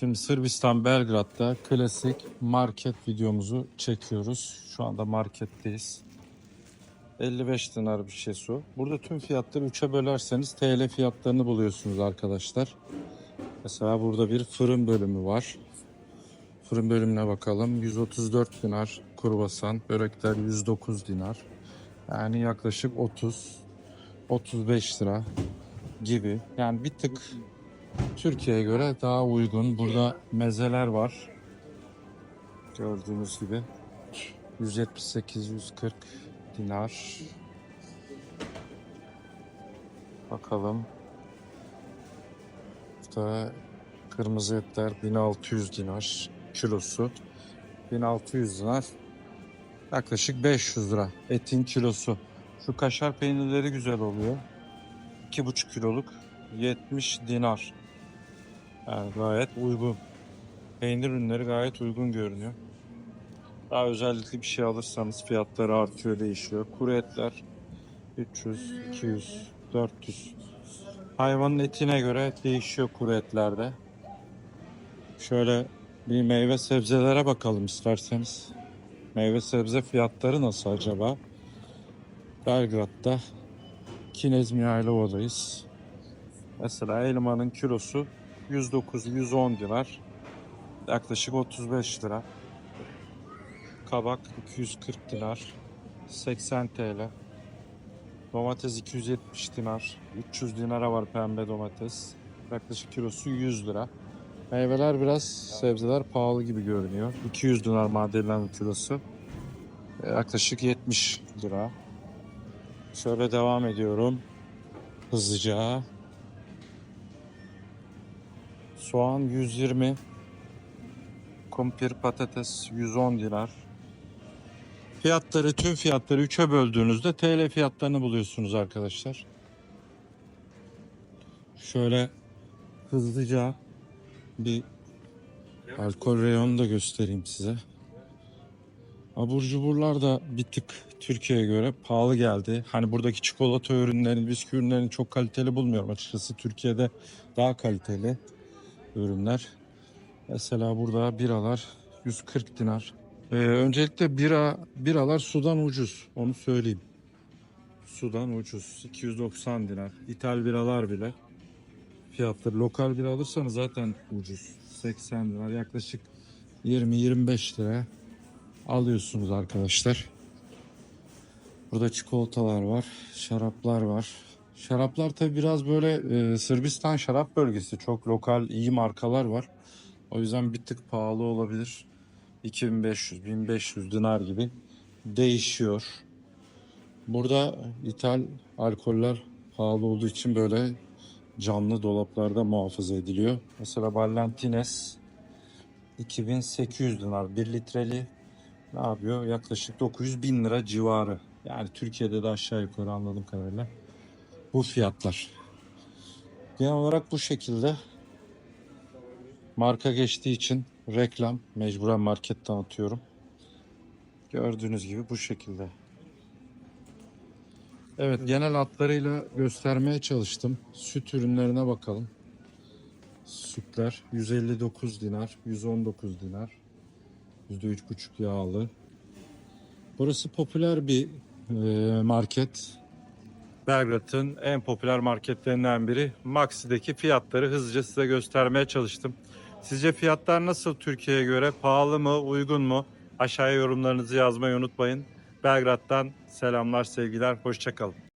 Şimdi Sırbistan Belgrad'da klasik market videomuzu çekiyoruz. Şu anda marketteyiz. 55 dinar bir şey su. Burada tüm fiyatları 3'e bölerseniz TL fiyatlarını buluyorsunuz arkadaşlar. Mesela burada bir fırın bölümü var. Fırın bölümüne bakalım. 134 dinar kruvasan, börekler 109 dinar. Yani yaklaşık 30 35 lira gibi. Yani bir tık Türkiye'ye göre daha uygun. Burada mezeler var. Gördüğünüz gibi 178-140 dinar. Bakalım. Burada kırmızı etler 1600 dinar kilosu. 1600 dinar. Yaklaşık 500 lira etin kilosu. Şu kaşar peynirleri güzel oluyor. 2,5 kiloluk 70 dinar. Yani gayet uygun. Peynir ürünleri gayet uygun görünüyor. Daha özellikli bir şey alırsanız fiyatları artıyor, değişiyor. Kuru etler 300, 200, 400. Hayvanın etine göre değişiyor kuru etlerde. Şöyle bir meyve sebzelere bakalım isterseniz. Meyve sebze fiyatları nasıl acaba? Belgrad'da Kinez Mihailova'dayız. Mesela elmanın kilosu 109-110 dinar. Yaklaşık 35 lira. Kabak 240 dinar. 80 TL. Domates 270 dinar. 300 dinara var pembe domates. Yaklaşık kilosu 100 lira. Meyveler biraz, sebzeler pahalı gibi görünüyor. 200 dinar mandalina kilosu. Yaklaşık 70 lira. Şöyle devam ediyorum. Hızlıca. Soğan 120. Kumpir patates 110 dinar. Fiyatları tüm fiyatları 3'e böldüğünüzde TL fiyatlarını buluyorsunuz arkadaşlar. Şöyle hızlıca bir alkol reyonu da göstereyim size. Abur cuburlar da bir tık Türkiye'ye göre pahalı geldi. Hani buradaki çikolata ürünlerini, bisküvi ürünlerini çok kaliteli bulmuyorum açıkçası. Türkiye'de daha kaliteli ürünler. Mesela burada biralar 140 dinar. Ee, öncelikle bira biralar sudan ucuz. Onu söyleyeyim. Sudan ucuz. 290 dinar. İthal biralar bile fiyatları. Lokal bira alırsanız zaten ucuz. 80 dinar. Yaklaşık 20-25 liraya alıyorsunuz arkadaşlar. Burada çikolatalar var, şaraplar var. Şaraplar tabi biraz böyle e, Sırbistan şarap bölgesi. Çok lokal iyi markalar var. O yüzden bir tık pahalı olabilir. 2500, 1500 dinar gibi değişiyor. Burada ithal alkoller pahalı olduğu için böyle camlı dolaplarda muhafaza ediliyor. Mesela Ballantines 2800 dinar 1 litreli ne yapıyor? Yaklaşık 900 bin lira civarı. Yani Türkiye'de de aşağı yukarı anladığım kadarıyla bu fiyatlar. Genel olarak bu şekilde marka geçtiği için reklam mecburen market tanıtıyorum. Gördüğünüz gibi bu şekilde. Evet genel hatlarıyla göstermeye çalıştım. Süt ürünlerine bakalım. Sütler 159 dinar, 119 dinar. %3,5 yağlı. Burası popüler bir e, market. Belgrad'ın en popüler marketlerinden biri. Maxi'deki fiyatları hızlıca size göstermeye çalıştım. Sizce fiyatlar nasıl Türkiye'ye göre? Pahalı mı, uygun mu? Aşağıya yorumlarınızı yazmayı unutmayın. Belgrad'dan selamlar, sevgiler, hoşçakalın.